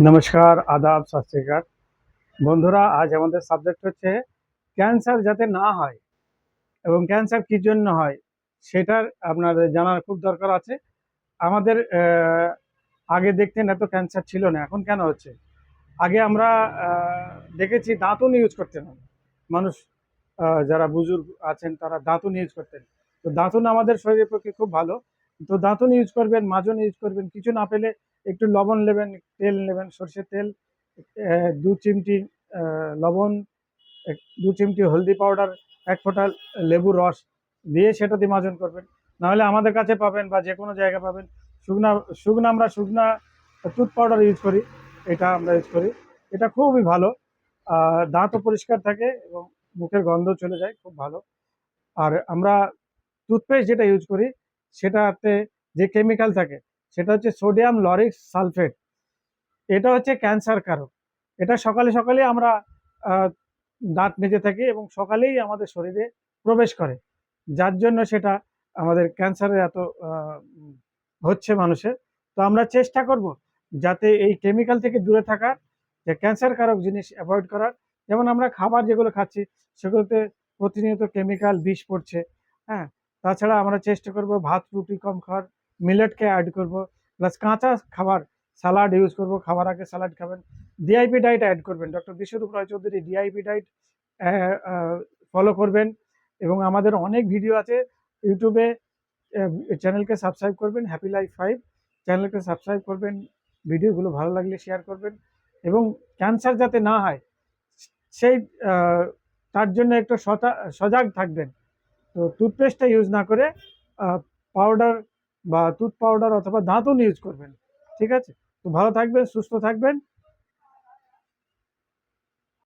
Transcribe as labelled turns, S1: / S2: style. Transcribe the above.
S1: নমস্কার, আদাব সত শ্রী বন্ধুরা, আজ আমাদের সাবজেক্ট হচ্ছে ক্যান্সার যাতে না হয় এবং ক্যান্সার কী জন্য হয়, সেটার আপনার জানার খুব দরকার আছে। আমাদের আগে দেখতেন এত ক্যান্সার ছিল না, এখন কেন হচ্ছে? আগে আমরা দেখেছি দাঁতন ইউজ করতেন মানুষ যারা বুজুর্গ আছেন, তারা দাঁতন ইউজ করতেন। তো দাঁতন আমাদের শরীরের পক্ষে খুব ভালো। তো দাঁতন ইউজ করবেন মাজন ইউজ করবেন। কিছু না পেলে একটু লবণ নেবেন, তেল নেবেন, সর্ষের তেল দু চিমটি লবণ দু চিমটি হলদি পাউডার এক ফোঁটা লেবুর রস দিয়ে সেটা দিয়ে মাজন করবেন। নাহলে আমাদের কাছে পাবেন বা যে কোনো জায়গায় পাবেন। শুকনা শুকনা আমরা শুকনা টুথ পাউডার ইউজ করি, এটা আমরা ইউজ করি। এটা খুবই ভালো। দাঁতও পরিষ্কার থাকে এবং মুখের গন্ধ চলে যায়, খুব ভালো। আর আমরা টুথপেস্ট যেটা ইউজ করি সেটাতে যে কেমিক্যাল থাকে, সেটা হচ্ছে সোডিয়াম লরিক সালফেট এটা হচ্ছে ক্যান্সার কারক। এটা সকালে সকালে আমরা দাঁত মেজে থাকি এবং সকালেই আমাদের শরীরে প্রবেশ করে। যার জন্য সেটা আমাদের ক্যান্সারের এত হচ্ছে মানুষের। তো আমরা চেষ্টা করব যাতে এই কেমিক্যাল থেকে দূরে থাকার, যে ক্যান্সার কারক জিনিস অ্যাভয়েড করার। যেমন আমরা খাবার যেগুলো খাচ্ছি, সেগুলোতে প্রতিনিয়ত কেমিক্যাল বিষ পড়ছে হ্যাঁ? তাছাড়া আমরা চেষ্টা করব ভাত, রুটি, কম খাওয়ার, মিলেটকে অ্যাড করব প্লাস কাঁচা খাবার স্যালাড ইউজ করব, খাবার আগে স্যালাড খাবেন ডিআইপি ডায়েট অ্যাড করবেন doctor Biswaroop Roy Chowdhury DIP diet follow করবেন এবং আমাদের অনেক ভিডিও আছে ইউটিউবে চ্যানেলকে সাবস্ক্রাইব করবেন হ্যাপি লাইফ ফাইভ চ্যানেলকে সাবস্ক্রাইব করবেন ভিডিওগুলো ভালো লাগলে শেয়ার করবেন এবং ক্যান্সার যাতে না হয় সেই তার জন্য একটু সজাগ থাকবেন। তো টুথপেস্টটা ইউজ না করে পাউডার বা টুথ পাউডার অথবা দাঁতন ইউজ করবেন, ঠিক আছে? তো ভালো থাকবেন, সুস্থ থাকবেন।